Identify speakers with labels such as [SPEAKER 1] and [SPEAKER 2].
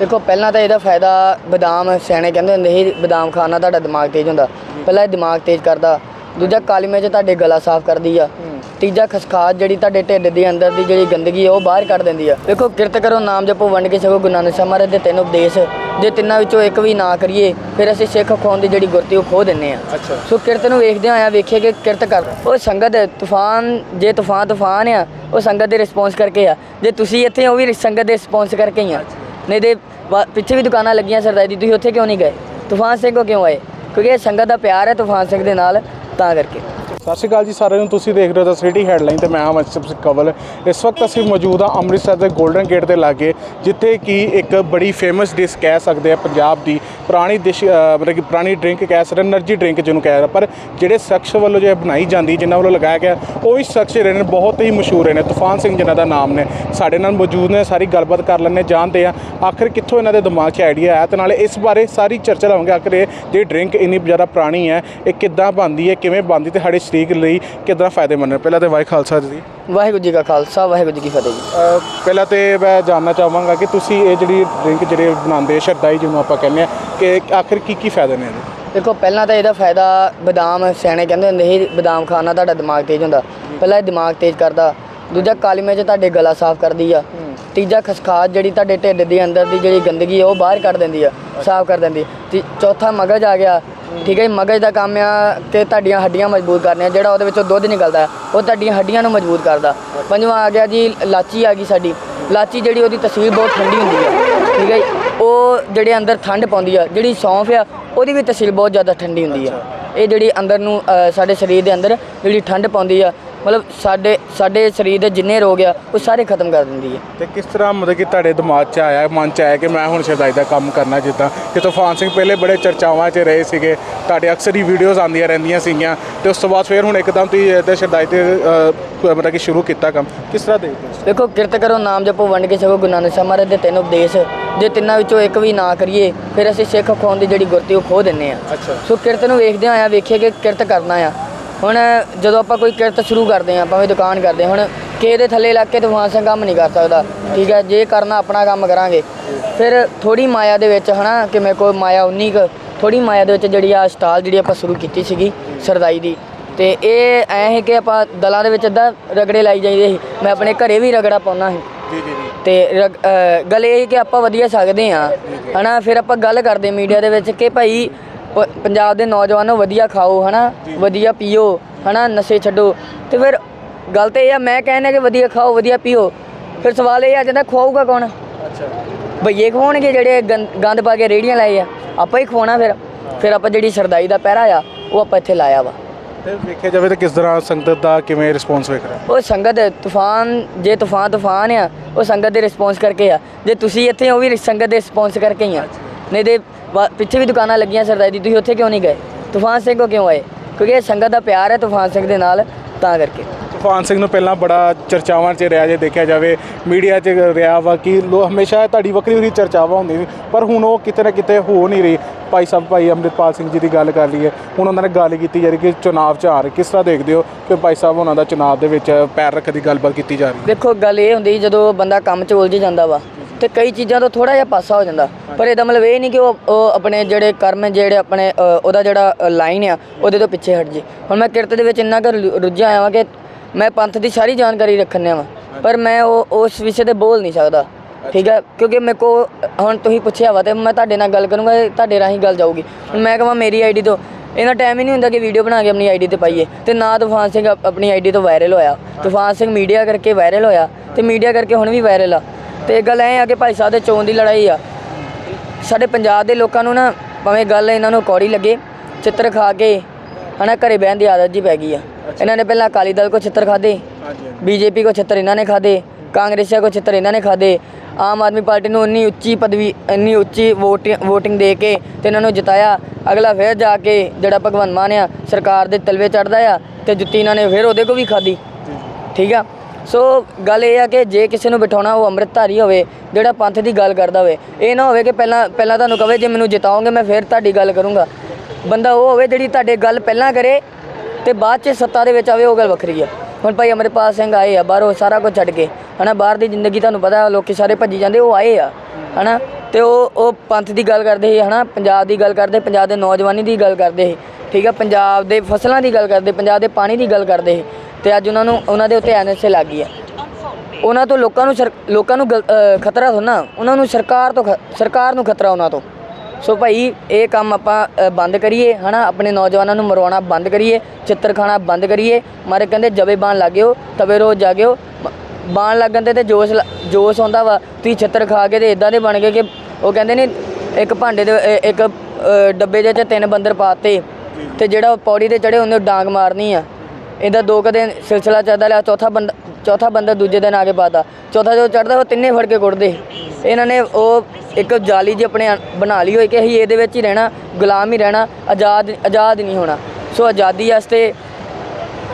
[SPEAKER 1] ਦੇਖੋ ਪਹਿਲਾਂ ਤਾਂ ਇਹਦਾ ਫਾਇਦਾ ਬਦਾਮ ਸਿਆਣੇ ਕਹਿੰਦੇ ਹੁੰਦੇ ਸੀ ਬਦਾਮ ਖਾਣ ਨਾਲ ਤੁਹਾਡਾ ਦਿਮਾਗ ਤੇਜ਼ ਹੁੰਦਾ। ਪਹਿਲਾਂ ਇਹ ਦਿਮਾਗ ਤੇਜ਼ ਕਰਦਾ। ਦੂਜਾ ਕਾਲੀ ਮਿਰਚ ਤੁਹਾਡੇ ਗਲਾ ਸਾਫ਼ ਕਰਦੀ ਆ। ਤੀਜਾ ਖਸਖਾਸ ਜਿਹੜੀ ਤੁਹਾਡੇ ਢਿੱਡ ਦੇ ਅੰਦਰ ਦੀ ਜਿਹੜੀ ਗੰਦਗੀ ਆ ਉਹ ਬਾਹਰ ਕੱਢ ਦਿੰਦੀ ਆ। ਦੇਖੋ ਕਿਰਤ ਕਰੋ ਨਾਮ ਜਪੋ ਵੰਡ ਕੇ ਛਕੋ ਗੁਰੂ ਨਾਨਕ ਸਾਹਿਬ ਮਹਾਰਾਜ ਦੇ ਤਿੰਨ ਉਪਦੇਸ਼। ਜੇ ਤਿੰਨਾਂ ਵਿੱਚੋਂ ਇੱਕ ਵੀ ਨਾ ਕਰੀਏ ਫਿਰ ਅਸੀਂ ਸਿੱਖ ਖੋਣ ਦੀ ਜਿਹੜੀ ਗੁਰਤੀ ਉਹ ਖੋ ਦਿੰਨੇ ਆ।
[SPEAKER 2] ਅੱਛਾ।
[SPEAKER 1] ਸੋ ਕਿਰਤ ਨੂੰ ਵੇਖਦੇ ਆਇਆ ਵੇਖੀਏ ਕਿ ਕਿਰਤ ਕਰ ਉਹ ਸੰਗਤ ਤੂਫਾਨ ਜੇ ਤੂਫਾਨ ਤੂਫਾਨ ਆ ਉਹ ਸੰਗਤ ਦੇ ਰਿਸਪੌਂਸ ਕਰਕੇ ਆ। ਜੇ ਤੁਸੀਂ ਇੱਥੇ ਉਹ ਵੀ ਸੰਗਤ ਦੇ ਰਿਸਪੌਂਸ ਕਰਕੇ ਹੀ ਆ। ਨਹੀਂ ਤੇ ਵਾ- ਪਿੱਛੇ ਵੀ ਦੁਕਾਨਾਂ ਲੱਗੀਆਂ ਸਰਦਾਈ ਜੀ, ਤੁਸੀਂ ਉੱਥੇ ਕਿਉਂ ਨਹੀਂ ਗਏ? ਤੂਫਾਨ ਸਿੰਘ ਕੋ ਕਿਉਂ ਆਏ? ਕਿਉਂਕਿ ਇਹ ਸੰਗਤ ਦਾ ਪਿਆਰ ਹੈ ਤੂਫਾਨ ਸਿੰਘ ਦੇ ਨਾਲ, ਤਾਂ ਕਰਕੇ।
[SPEAKER 2] ਸਤਿ ਸ਼੍ਰੀ ਅਕਾਲ ਜੀ ਸਾਰਿਆਂ ਨੂੰ। ਤੁਸੀਂ ਦੇਖ ਰਹੇ ਹੋ ਦਾ ਸਿਟੀ ਹੈਡਲਾਈਨ ਤੇ ਮੈਂ ਹਾਂ ਮਨਸਬ ਕਵਲ। ਇਸ ਵਕਤ ਅਸੀਂ ਮੌਜੂਦ ਹਾਂ ਅੰਮ੍ਰਿਤਸਰ ਦੇ ਗੋਲਡਨ ਗੇਟ ਦੇ ਲਾਗੇ, ਜਿੱਥੇ ਕਿ ਇੱਕ ਬੜੀ ਫੇਮਸ ਡਿਸ਼ ਕਹਿ ਸਕਦੇ ਆ ਪੰਜਾਬ ਦੀ ਪੁਰਾਣੀ ਡਿਸ਼ ਮਤਲਬ ਕਿ ਪੁਰਾਣੀ ਡਰਿੰਕ ਕਹਿ ਸਕਦੇ ਐਨਰਜੀ ਡਰਿੰਕ ਜਿਹਨੂੰ ਕਹਿ ਰਹੇ ਪਰ ਜਿਹੜੇ ਸ਼ਖਸ ਵੱਲੋਂ ਜੋ ਬਣਾਈ ਜਾਂਦੀ, ਜਿਨ੍ਹਾਂ ਵੱਲੋਂ ਲਗਾਇਆ ਗਿਆ, ਉਹ ਹੀ ਸ਼ਖਸ ਜਿਹੜੇ ਨੇ ਬਹੁਤ ਹੀ ਮਸ਼ਹੂਰ ਨੇ। ਤੂਫਾਨ ਸਿੰਘ ਜਿਨ੍ਹਾਂ ਦਾ ਨਾਮ ਨੇ, ਸਾਡੇ ਨਾਲ ਮੌਜੂਦ ਨੇ, ਸਾਰੀ ਗੱਲਬਾਤ ਕਰ ਲੈਣੇ ਜਾਣਦੇ ਆ ਆਖਿਰ ਕਿੱਥੋਂ ਇਹਨਾਂ ਦੇ ਦਿਮਾਗ 'ਚ ਆਈਡੀਆ ਆਇਆ। ਤੇ ਨਾਲੇ ਇਸ ਬਾਰੇ ਸਾਰੀ ਚਰਚਾ ਲਾਵਾਂਗੇ, ਆਖਿਰ ਇਹ ਜਿਹੜੀ ਡਰਿੰਕ ਇੰਨੀ ਜ਼ਿਆਦਾ ਪੁਰਾਣੀ ਹੈ, ਇਹ ਕਿੱਦਾਂ ਬਣਦੀ ਹੈ, ਕਿਵੇਂ ਬਣਦੀ ਤੇ ਸਾਡੇ ਸਰੀਰ ਲਈ ਕਿੱਦਾਂ ਫਾਇਦੇਮੰਦ ਹੈ ਪਹਿਲਾਂ ਤੇ ਵਾਹਿ ਖਾਲਸਾ ਜੀ
[SPEAKER 1] ਵਾਹਿਗੁਰੂ ਜੀ ਕਾ ਖਾਲਸਾ ਵਾਹਿਗੁਰੂ ਜੀ ਕੀ ਫਤਿਹ ਜੀ।
[SPEAKER 2] ਪਹਿਲਾਂ ਤੇ ਮੈਂ ਜਾਣਨਾ ਚਾਹਾਂਗਾ ਕਿ ਤੁਸੀਂ ਇਹ ਜਿਹੜੀ ਡਰਿੰਕ ਜਿਹੜੇ ਬਣਾਉਂਦੇ ਸ਼ਰਦਾਈ ਜਿਹਨੂੰ ਆਪਾਂ ਕਹਿੰਦੇ ਆ ਕਿ ਆਖਿਰ ਕੀ ਕੀ ਫਾਇਦੇ ਨੇ ਇਹਦੇ?
[SPEAKER 1] ਦੇਖੋ ਪਹਿਲਾਂ ਤਾਂ ਇਹਦਾ ਫਾਇਦਾ ਬਦਾਮ ਸਿਆਣੇ ਕਹਿੰਦੇ ਹੁੰਦੇ ਸੀ ਬਦਾਮ ਖਾਣ ਤੁਹਾਡਾ ਦਿਮਾਗ ਤੇਜ਼ ਹੁੰਦਾ। ਪਹਿਲਾਂ ਇਹ ਦਿਮਾਗ ਤੇਜ਼ ਕਰਦਾ ਦੂਜਾ ਕਾਲੀ ਮਿਰਚ ਤੁਹਾਡੇ ਗਲਾ ਸਾਫ਼ ਕਰਦੀ ਆ। ਤੀਜਾ ਖਸਖਾਸ ਜਿਹੜੀ ਤੁਹਾਡੇ ਢਿੱਡ ਦੇ ਅੰਦਰ ਦੀ ਜਿਹੜੀ ਗੰਦਗੀ ਆ ਉਹ ਬਾਹਰ ਕੱਢ ਦਿੰਦੀ ਆ ਸਾਫ਼ ਕਰ ਦਿੰਦੀ। ਤੇ ਚੌਥਾ ਮਗਜ ਆ ਗਿਆ। ਠੀਕ ਹੈ ਮਗਜ ਦਾ ਕੰਮ ਆ ਕਿ ਤੁਹਾਡੀਆਂ ਹੱਡੀਆਂ ਮਜ਼ਬੂਤ ਕਰਨੀਆਂ ਜਿਹੜਾ ਉਹਦੇ ਵਿੱਚੋਂ ਦੁੱਧ ਨਿਕਲਦਾ ਉਹ ਤੁਹਾਡੀਆਂ ਹੱਡੀਆਂ ਨੂੰ ਮਜ਼ਬੂਤ ਕਰਦਾ। ਪੰਜਵਾਂ ਆ ਗਿਆ ਜੀ ਲਾਚੀ ਆ ਗਈ ਸਾਡੀ। ਲਾਚੀ ਜਿਹੜੀ ਉਹਦੀ ਤਸਵੀਰ ਬਹੁਤ ਠੰਡੀ ਹੁੰਦੀ ਹੈ ਠੀਕ ਹੈ। ਉਹ ਜਿਹੜੇ ਅੰਦਰ ਠੰਡ ਪਾਉਂਦੀ ਆ ਜਿਹੜੀ ਸੌਂਫ ਆ ਉਹਦੀ ਵੀ ਤਸੀਰ ਬਹੁਤ ਜ਼ਿਆਦਾ ਠੰਡੀ ਹੁੰਦੀ ਆ। ਇਹ ਜਿਹੜੀ ਅੰਦਰ ਨੂੰ ਅ, ਸਾਡੇ ਸਰੀਰ ਦੇ ਅੰਦਰ ਜਿਹੜੀ ਠੰਡ ਪਾਉਂਦੀ ਆ ਮਤਲਬ ਸਾਡੇ ਸਾਡੇ ਸਰੀਰ ਦੇ ਜਿੰਨੇ ਰੋਗ ਆ ਉਹ ਸਾਰੇ ਖਤਮ ਕਰ ਦਿੰਦੀ ਹੈ
[SPEAKER 2] ਤੇ ਕਿਸ ਤਰ੍ਹਾਂ ਮਤਲਬ ਕਿ ਤੁਹਾਡੇ ਦਿਮਾਗ 'ਚ ਆਇਆ ਮਨ 'ਚ ਆਇਆ ਕਿ ਮੈਂ ਹੁਣ ਸ਼ਰਦਾਈ ਦਾ ਕੰਮ ਕਰਨਾ ਜਿੱਦਾਂ? ਕਿ ਤੂਫਾਨ ਸਿੰਘ ਪਹਿਲੇ ਬੜੇ ਚਰਚਾਵਾਂ 'ਚ ਰਹੇ ਸੀਗੇ ਤੁਹਾਡੇ ਅਕਸਰ ਹੀ ਵੀਡੀਓਜ਼ ਆਉਂਦੀਆਂ ਰਹਿੰਦੀਆਂ ਸੀਗੀਆਂ ਤੇ ਉਸ ਤੋਂ ਬਾਅਦ ਫਿਰ ਹੁਣ ਇੱਕਦਮ ਤੁਸੀਂ ਇਹਦੇ ਸ਼ਰਦਾਈ ਤੇ ਅ, ਮਤਲਬ ਕਿ ਸ਼ੁਰੂ ਕੀਤਾ ਕੰਮ। ਕਿਸ ਤਰ੍ਹਾਂ ਦੇਖਦੇ ਹੋ
[SPEAKER 1] ਦੇਖੋ ਕਿਰਤ ਕਰੋ ਨਾਮ ਜਪੋ ਵੰਡ ਕੇ ਛਕੋ ਗੁਰੂ ਨਾਨਕ ਸਾਹਿਬ ਮਹਾਰਾਜ ਦੇ ਤਿੰਨ ਉਪਦੇਸ਼ ਜੇ ਤਿੰਨਾਂ ਵਿੱਚੋਂ ਇੱਕ ਵੀ ਨਾ ਕਰੀਏ ਫਿਰ ਅਸੀਂ ਸਿੱਖ ਖੋਣ ਦੀ ਜਿਹੜੀ ਗੁਰਤੀ ਉਹ ਖੋ ਦਿੰਨੇ ਆ
[SPEAKER 2] ਅੱਛਾ।
[SPEAKER 1] ਸੋ ਕਿਰਤ ਨੂੰ ਵੇਖਦੇ ਆਇਆ ਵੇਖੀਏ ਕਿ ਕਿਰਤ ਕਰਨਾ ਆ। ਹੁਣ ਜਦੋਂ ਆਪਾਂ ਕੋਈ ਕਿਰਤ ਸ਼ੁਰੂ ਕਰਦੇ ਆ ਭਾਵੇਂ ਦੁਕਾਨ ਕਰਦੇ ਹੁਣ ਕਿਸੇ ਦੇ ਥੱਲੇ ਲੱਗ ਕੇ ਤੂਫਾਨ ਸਿੰਘ ਕੰਮ ਨਹੀਂ ਕਰ ਸਕਦਾ। ਠੀਕ ਹੈ ਜੇ ਕਰਨਾ ਆਪਣਾ ਕੰਮ ਕਰਾਂਗੇ। ਫਿਰ ਥੋੜੀ ਮਾਇਆ ਦੇ ਵਿੱਚ ਹਨਾ ਕਿ ਮੇਰੇ ਕੋਲ ਮਾਇਆ ਉਨੀ ਕੁ ਥੋੜੀ ਮਾਇਆ ਦੇ ਵਿੱਚ ਜਿਹੜੀ ਆ ਸਟਾਲ ਜਿਹੜੀ ਆਪਾਂ ਸ਼ੁਰੂ ਕੀਤੀ ਸੀਗੀ ਸਰਦਾਈ ਦੀ। ਤੇ ਇਹ ਐ ਹੈ ਕਿ ਆਪਾਂ ਦਲਾਂ ਦੇ ਵਿੱਚ ਅੱਧਾ ਰਗੜੇ ਲਾਈ ਜਾਈਦੇ ਸੀ। ਮੈਂ ਆਪਣੇ ਘਰੇ ਵੀ ਰਗੜਾ ਪਾਉਣਾ ਸੀ।
[SPEAKER 2] ਜੀ ਜੀ
[SPEAKER 1] ਤੇ ਰਗ- ਅਹ ਗੱਲ ਇਹ ਹੈ ਕਿ ਆਪਾਂ ਵਧੀਆ ਸਕਦੇ ਆ ਹਨਾ ਫਿਰ ਆਪਾਂ ਗੱਲ ਕਰਦੇ ਮੀਡੀਆ ਦੇ ਵਿੱਚ ਕਿ ਭਾਈ ਪ- ਪੰਜਾਬ ਦੇ ਨੌਜਵਾਨੋ ਵਧੀਆ ਖਾਓ ਹਨਾ ਵਧੀਆ ਪੀਓ ਹਨਾ ਨਸ਼ੇ ਛੱਡੋ। ਤੇ ਫਿਰ ਗੱਲ ਤੇ ਇਹ ਆ ਮੈਂ ਕਹਿੰਦਾ ਕਿ ਵਧੀਆ ਖਾਓ ਵਧੀਆ ਪੀਓ। ਫਿਰ ਸਵਾਲ ਇਹ ਆ ਜਾਂਦਾ ਖਵਾਊਗਾ ਕੌਣ?
[SPEAKER 2] ਅੱਛਾ।
[SPEAKER 1] ਭਈਏ ਖਵਾਉਣਗੇ ਜਿਹੜੇ ਗੰ- ਗੰਦ ਪਾ ਕੇ ਰੇੜੀਆਂ ਲਾਏ ਆ। ਆਪਾਂ ਹੀ ਖਵਾਉਣਾ ਫਿਰ। ਫਿਰ ਆਪਾਂ ਜਿਹੜੀ ਸਰਦਾਈ ਦਾ ਪਹਿਰਾ ਆ ਉਹ ਆਪਾਂ ਇੱਥੇ ਲਾਇਆ ਵਾ।
[SPEAKER 2] ਤੇ ਵੇਖਿਆ ਜਾਵੇ ਤਾਂ ਕਿਸ ਤਰ੍ਹਾਂ ਸੰਗਤ ਦਾ ਕਿਵੇਂ ਰਿਸਪੌਂਸ ਵੇਖ ਰਿਹਾ?
[SPEAKER 1] ਉਹ ਸੰਗਤ ਤੂਫਾਨ, ਜੇ ਤੂਫਾਨ ਤੂਫਾਨ ਆ, ਉਹ ਸੰਗਤ ਦੇ ਰਿਸਪੌਂਸ ਕਰਕੇ ਆ। ਜੇ ਤੁਸੀਂ ਇੱਥੇ ਉਹ ਵੀ ਸੰਗਤ ਦੇ ਰਿਸਪੌਂਸ ਕਰਕੇ ਹੀ ਆ। ਨਹੀਂ ਤੇ ਵਾ- ਪਿੱਛੇ ਵੀ ਦੁਕਾਨਾਂ ਲੱਗੀਆਂ ਸਰਦਾਈ ਦੀ ਤੁਸੀਂ ਉੱਥੇ ਕਿਉਂ ਨਹੀਂ ਗਏ? ਤੂਫਾਨ ਸਿੰਘ ਕੋ ਕਿਉਂ ਆਏ? ਕਿਉਂਕਿ ਇਹ ਸੰਗਤ ਦਾ ਪਿਆਰ ਹੈ ਤੂਫਾਨ ਸਿੰਘ ਦੇ ਨਾਲ, ਤਾਂ ਕਰਕੇ।
[SPEAKER 2] ਤੂਫਾਨ ਸਿੰਘ ਨੂੰ ਪਹਿਲਾਂ ਬੜਾ ਚਰਚਾਵਾਂ 'ਚ ਰਿਹਾ ਜੇ ਦੇਖਿਆ ਜਾਵੇ, ਮੀਡੀਆ 'ਚ ਰਿਹਾ ਵਾ ਕਿ ਲੋ, ਹਮੇਸ਼ਾ ਤੁਹਾਡੀ ਵੱਖਰੀ ਵੱਖਰੀ ਚਰਚਾਵਾਂ ਹੁੰਦੀ ਸੀ, ਪਰ ਹੁਣ ਉਹ ਕਿਤੇ ਨਾ ਕਿਤੇ ਹੋ ਨਹੀਂ ਰਹੀ। ਭਾਈ ਸਾਹਿਬ, ਭਾਈ ਅੰਮ੍ਰਿਤਪਾਲ ਸਿੰਘ ਜੀ ਦੀ ਗੱਲ ਕਰ ਲਈਏ, ਹੁਣ ਉਹਨਾਂ ਨੇ ਗੱਲ ਕੀਤੀ ਜਾ ਰਹੀ ਕਿ ਚੁਣਾਵ 'ਚ ਆ ਰਹੇ ਕਿਸ ਤਰ੍ਹਾਂ ਦੇਖਦੇ ਹੋ ਕਿ ਭਾਈ ਸਾਹਿਬ ਉਹਨਾਂ ਦਾ ਚੁਣਾਵ ਦੇ ਵਿੱਚ ਪੈਰ ਰੱਖਣ ਦੀ ਗੱਲਬਾਤ ਕੀਤੀ ਜਾ ਰਹੀ ਹੈ?
[SPEAKER 1] ਦੇਖੋ, ਗੱਲ ਇਹ ਹੁੰਦੀ ਜਦੋਂ ਬੰਦਾ ਕੰਮ 'ਚ ਉਲਝ ਜਾਂਦਾ ਵਾ ਤੇ ਕਈ ਚੀਜ਼ਾਂ ਤੋਂ ਥੋੜਾ ਜਿਹਾ ਪਾਸਾ ਹੋ ਜਾਂਦਾ, ਪਰ ਇਹਦਾ ਮਤਲਬ ਇਹ ਨਹੀਂ ਕਿ ਉਹ ਉਹ ਆਪਣੇ ਜਿਹੜੇ ਕਰਮ ਜਿਹੜੇ ਆਪਣੇ ਉਹਦਾ ਜਿਹੜਾ ਲਾਈਨ ਆ, ਉਹਦੇ ਤੋਂ ਪਿੱਛੇ ਹਟ ਜੇ। ਹੁਣ ਮੈਂ ਕਿਰਤ ਦੇ ਵਿੱਚ ਇੰਨਾ ਕੁ ਰੁ- ਰੁੱਝਿਆ ਆਇਆ ਵਾਂ ਕਿ ਮੈਂ ਪੰਥ ਦੀ ਸਾਰੀ ਜਾਣਕਾਰੀ ਰੱਖਣਿਆ ਵਾਂ। ਪਰ ਮੈਂ ਉਹ ਉਸ ਵਿਸ਼ੇ ਤੇ ਬੋਲ ਨਹੀਂ ਸਕਦਾ। ਠੀਕ ਹੈ? ਕਿਉਂਕਿ ਮੇਰੇ ਕੋ ਹੁਣ ਤੁਸੀਂ ਪੁੱਛਿਆ ਵਾ ਤੇ ਮੈਂ ਤੁਹਾਡੇ ਨਾਲ ਗੱਲ ਕਰੂੰਗਾ ਤੁਹਾਡੇ ਰਾਹੀਂ ਗੱਲ ਜਾਊਗੀ। ਹੁਣ ਮੈਂ ਕਹਾਂ ਮੇਰੀ ਆਈਡੀ ਤੋਂ ਇਹਨਾਂ ਟਾਈਮ ਹੀ ਨਹੀਂ ਹੁੰਦਾ ਕਿ ਵੀਡੀਓ ਬਣਾ ਕੇ ਆਪਣੀ ਆਈਡੀ ਤੇ ਪਾਈਏ। ਤੇ ਨਾ ਤੂਫਾਨ ਸਿੰਘ ਆਪ- ਆਪਣੀ ਆਈਡੀ ਤੋਂ ਵਾਇਰਲ ਹੋਇਆ। ਤੂਫਾਨ ਸਿੰਘ ਮੀਡੀਆ ਕਰਕੇ ਵਾਇਰਲ ਹੋਇਆ। ਤੇ ਮੀਡੀਆ ਕਰਕੇ ਹੁਣ ਵੀ ਵਾਇਰਲ ਆ। ਤੇ ਗੱਲ ਐ ਆ ਕਿ ਭਾਈ ਸਾਹਿਬ ਦੇ ਚੋਣ ਦੀ ਲੜਾਈ ਆ। ਸਾਡੇ ਪੰਜਾਬ ਦੇ ਲੋਕਾਂ ਨੂੰ ਨਾ ਭਾਵੇਂ ਗੱਲ ਇਹਨਾਂ ਨੂੰ ਕੌੜੀ ਲੱਗੇ ਚਿੱਤਰ ਖਾ ਕੇ ਹਨਾ ਘਰੇ ਬਹਿਣ ਦੀ ਆਦਤ ਜੀ ਪੈ ਗਈ ਆ। ਇਹਨਾਂ ਨੇ ਪਹਿਲਾਂ ਅਕਾਲੀ ਦਲ ਕੋ ਚਿੱਤਰ ਖਾਦੇ
[SPEAKER 2] ਹਾਂਜੀ
[SPEAKER 1] ਬੀਜੇਪੀ ਕੋ ਛਿੱਤਰ ਇਹਨਾਂ ਨੇ ਖਾਦੇ ਕਾਂਗਰਸੀਆਂ ਕੋ ਛਿੱਤਰ ਇਹਨਾਂ ਨੇ ਖਾਦੇ ਆਮ ਆਦਮੀ ਪਾਰਟੀ ਨੂੰ ਇੰਨੀ ਉੱਚੀ ਪਦਵੀ ਇੰਨੀ ਉੱਚੀ ਵੋਟ ਵੋਟਿੰਗ ਦੇ ਕੇ ਤੇ ਇਹਨਾਂ ਨੂੰ ਜਿਤਾਇਆ। ਅਗਲਾ ਫਿਰ ਜਾ ਕੇ ਜਿਹੜਾ ਭਗਵੰਤ ਮਾਨ ਆ ਸਰਕਾਰ ਦੇ ਤਲਵੇ ਚੜਦਾ ਆ ਤੇ ਜੁੱਤੀ ਇਹਨਾਂ ਨੇ ਫਿਰ ਉਹਦੇ ਕੋ ਵੀ ਖਾਦੀ ਠੀਕ ਆ? ਸੋ ਗੱਲ ਇਹ ਆ ਕਿ ਜੇ ਕਿਸੇ ਨੂੰ ਬਿਠਾਉਣਾ ਉਹ ਅੰਮ੍ਰਿਤਧਾਰੀ ਹੋਵੇ ਜਿਹੜਾ ਪੰਥ ਦੀ ਗੱਲ ਕਰਦਾ ਹੋਵੇ ਇਹ ਨਾ ਹੋਵੇ ਕਿ ਪਹਿਲਾਂ ਪਹਿਲਾਂ ਤੁਹਾਨੂੰ ਕਵੇ ਜੇ ਮੈਨੂੰ ਜਿਤਾਓਗੇ ਮੈਂ ਫਿਰ ਤੁਹਾਡੀ ਗੱਲ ਕਰੂੰਗਾ। ਬੰਦਾ ਉਹ ਹੋਵੇ ਜਿਹੜੀ ਤੁਹਾਡੇ ਗੱਲ ਪਹਿਲਾਂ ਕਰੇ ਤੇ ਬਾਅਦ ਚ ਸੱਤਾ ਦੇ ਵਿੱਚ ਆਵੇ, ਉਹ ਗੱਲ ਵੱਖਰੀ ਆ। ਹੁਣ ਭਾਈ ਅਮਰਪਾਲ ਸਿੰਘ ਆਏ ਆ, ਬਾਹਰੋਂ ਸਾਰਾ ਕੁਝ ਛੱਡ ਕੇ, ਹਨਾ, ਬਾਹਰ ਦੀ ਜ਼ਿੰਦਗੀ ਤੁਹਾਨੂੰ ਪਤਾ, ਲੋਕੀ ਸਾਰੇ ਭੱਜੀ ਜਾਂਦੇ, ਉਹ ਆਏ ਆ, ਹਨਾ, ਤੇ ਉਹ ਉਹ ਪੰਥ ਦੀ ਗੱਲ ਕਰਦੇ ਸੀ, ਹਨਾ, ਪੰਜਾਬ ਦੀ ਗੱਲ ਕਰਦੇ, ਪੰਜਾਬ ਦੇ ਨੌਜਵਾਨੀ ਦੀ ਗੱਲ ਕਰਦੇ ਸੀ, ਠੀਕ ਆ, ਪੰਜਾਬ ਦੇ ਫਸਲਾਂ ਦੀ ਗੱਲ ਕਰਦੇ, ਪੰਜਾਬ ਦੇ ਪਾਣੀ ਦੀ ਗੱਲ ਕਰਦੇ ਸੀ, ਤੇ ਅੱਜ ਉਹਨਾਂ ਨੂੰ, ਉਹਨਾਂ ਦੇ ਉੱਤੇ ਐਨਐਸਏ ਲੱਗ ਗਈ ਆ। ਉਹਨਾਂ ਤੋਂ ਲੋਕਾਂ ਨੂੰ ਸਰ- ਲੋਕਾਂ ਨੂੰ ਗਲ- ਖਤਰਾ ਥੋੜ੍ਹਾ ਉਹਨਾਂ ਨੂੰ ਸਰਕਾਰ ਤੋਂ ਖ- ਸਰਕਾਰ ਨੂੰ ਖਤਰਾ ਉਹਨਾਂ ਤੋਂ। ਸੋ ਭਾਈ, ਇਹ ਕੰਮ ਆਪਾਂ ਬੰਦ ਕਰੀਏ, ਹਨਾ? ਆਪਣੇ ਨੌਜਵਾਨਾਂ ਨੂੰ ਮਰਵਾਉਣਾ ਬੰਦ ਕਰੀਏ ਚਿੱਤਰ ਖਾਣਾ ਬੰਦ ਕਰੀਏ। ਮਾਰੇ ਕਹਿੰਦੇ, ਜਵੇ ਬਾਣ ਲੱਗਿਓ, ਤਵੇ ਰੋਜ਼ ਜਾਗਿਓ। ਬਾਣ ਲੱਗਣ ਤੇ ਤੇ ਜੋਸ਼ ਲ- ਜੋਸ਼ ਹੁੰਦਾ ਵਾ। ਤੁਸੀਂ ਚਿੱਤਰ ਖਾ ਕੇ ਤੇ ਇਦਾਂ ਦੇ ਬਣ ਗਏ ਕਿ ਉਹ ਕਹਿੰਦੇ ਨੇ, ਇੱਕ ਭਾਂਡੇ ਦੇ ਇੱਕ ਡੱਬੇ ਦੇ ਚ ਤਿੰਨ ਬੰਦਰ ਪਾਤੇ। ਤੇ ਜਿਹੜਾ ਉਹ ਪੌੜੀ ਤੇ ਚੜੇ ਉਹਨੇ ਉਹ ਡਾਂਗ ਮਾਰਨੀ ਆ। ਇਹਦਾ ਦੋ ਕਦੇ ਸਿਲਸਿਲਾ ਚੱਲਦਾ ਲਿਆ ਚੌਥਾ ਬੰਦਾ ਚੌਥਾ ਬੰਦਾ ਦੂਜੇ ਦਿਨ ਆ ਕੇ ਪਾਤਾ। ਚੌਥਾ ਜੋ ਚੜਦਾ ਉਹ ਤਿੰਨੇ ਫੜ ਕੇ ਕੁੱਟਦੇ। ਇਹਨਾਂ ਨੇ ਉਹ ਇੱਕ ਜਾਲੀ ਜੀ ਆਪਣੇ ਬਣਾ ਲਈ ਹੋਈ ਕਿ ਅਸੀਂ ਇਹਦੇ ਵਿੱਚ ਹੀ ਰਹਿਣਾ, ਗੁਲਾਮ ਹੀ ਰਹਿਣਾ, ਆਜ਼ਾਦ ਆਜ਼ਾਦ ਨਹੀਂ ਹੋਣਾ। ਸੋ ਆਜ਼ਾਦੀ ਵਾਸਤੇ